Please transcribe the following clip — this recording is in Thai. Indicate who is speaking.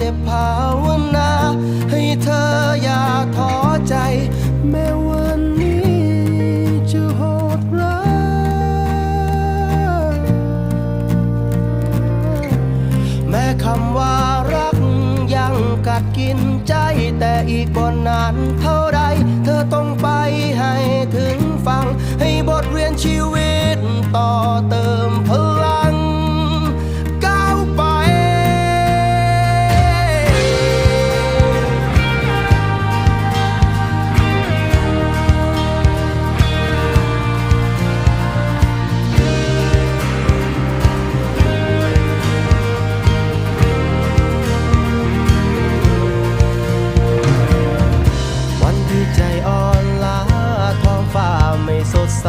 Speaker 1: ได้ภาวนา ให้เธออย่าท้อใจ แม้วันนี้จะโหดร้ายแม้คำว่ารักยังกัดกินใจ แต่อีกบนนานเท่าใดเธอต้องไปให้ถึงฟัง ให้บทเรียนชีว สดใส